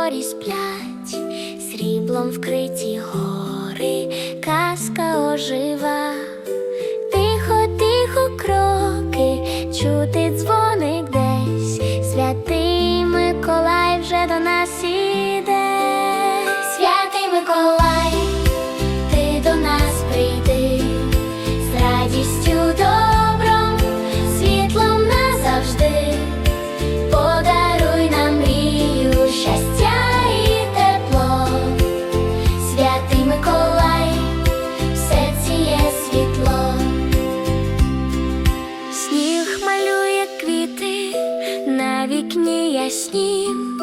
зорі сплять, сріблом вкриті гори, казка ожива, тихо, тихо кроки, чути малює квіти, на вікні яснім,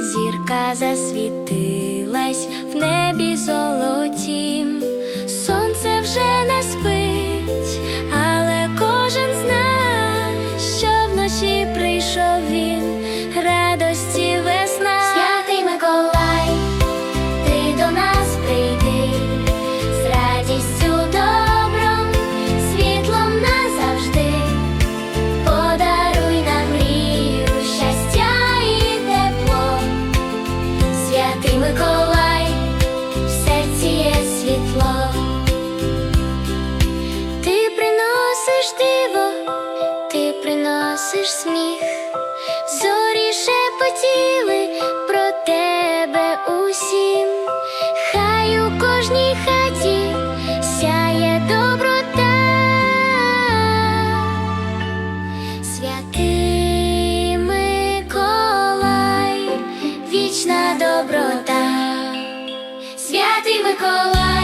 зірка засвітилась в небі золотім, приносиш сміх, зорі шепотіли про тебе усім, хай у кожній хаті сяє доброта. Святий Миколай, вічна доброта, святий Миколай.